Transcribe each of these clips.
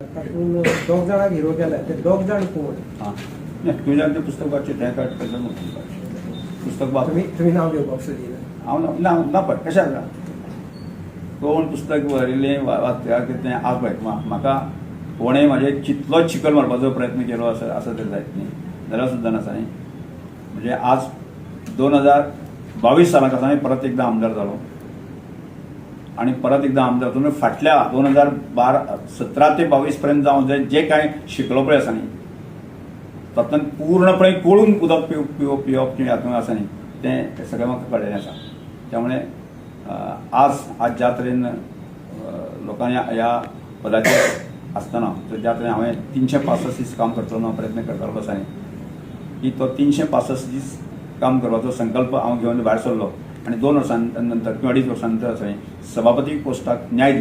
तातूंत दोग जाणांक हिरो केला ते दोग जाण कोण? हां. ते पुस्तक वाचचे तें पुस्तक वाच तुमी तुमी नांव घेवपाक सोदिना हांव ना- ना ना पळय कशें आसा कोण पुस्तक बरयलें वा वाचल्यार कितें आज पळय म्हा- म्हाका कोणें म्हाजें चितलोच चिकल मारपाचो प्रयत्न केलो आसा आसा तरी जायत न्ही. जाल्यार सुद्दां नासा न्ही. म्हणजे आज दोन हजार बावीस सालाक आसा हांवें परत एकदां आमदार जालो आणि परत एकदा आमदार तुम्ही फाटल्या दोन हजार बारा सतरा ते बावीस पर्यंत जाऊन जे जे काय शिकलो पळय आसा न्ही. तातूंत पूर्णपणे कळून उदक पिव पिवप पिवप किंवा हातूंत आसा न्ही. तें सगळें म्हाका कळलेलें आसा त्यामुळे आज आज ज्या तरेन लोकांनी ह्या- ह्या पदाचेर आसतना तर ज्या तरेन हांवें तिनशे पासश्ट दीस काम करतलो हांव प्रयत्न करतालो आसा न्ही की तो तिनशे पासश्टीस काम करपाचो संकल्प हांव घेवन भायर सरलो आनी दोन वर्सां नंतर किंवा अडीच वर्सां नंतर आसा न्ही सभापती पोस्टाक न्याय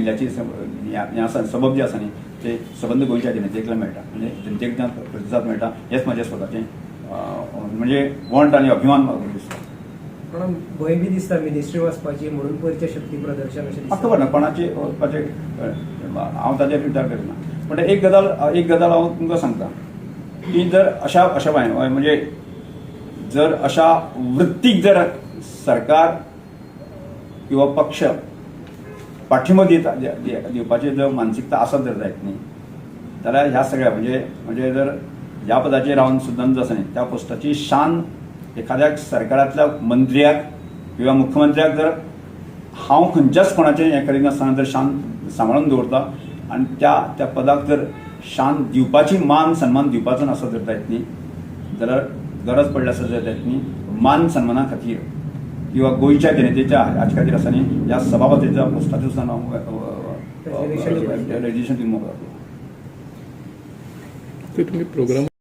आसा सबब जे आसा न्ही ते सबंद गोंयच्या जनतेक मेळटा. म्हणजे जनतेक प्रतिसाद मेळटा हेंच म्हाजें स्वताचें म्हणजे वंट आनी अभिमान म्हाका दिसता. पण भंय बी दिसता मिनिस्ट्री वचपाची म्हणून पयरचें शक्ती प्रदर्शन अशें म्हाका खबर ना कोणाचे वचपाचे हांव ताचेर विचार करिना पण एक गजाल एक गजाल हांव तुमकां सांगता की जर अशा अशा म्हणजे जर अशा वृत्तीक जर सरकार किंवा पक्ष पाठिंबो दिता दिवपाची जर मानसिकता आसत जर जायत न्ही. जाल्यार ह्या सगळ्या म्हणजे म्हणजे जर ह्या पदाचेर रावन सुद्दां जसं आसा न्ही त्या पोस्टाची शान एखाद्या सरकारांतल्या मंत्र्याक किंवा मुख्यमंत्र्याक जर हांव खंयच्याच कोणाचें हें करिनासतना जर शान सांबाळून दवरता आनी त्या त्या पदाक जर शान दिवपाची मान सन्मान दिवपाचो आसत जर जायत न्ही. जाल्यार गरज पडल्या आसा जर जायत न्ही. मान सन्माना खातीर किंवा गोंयच्या जनतेच्या हाचे खातीर आसा न्ही ह्या सभापतीच्या पोस्टाचेर सुद्दां हांव. रेजिस्ट्रेशन दिवन मोकळो प्रोग्राम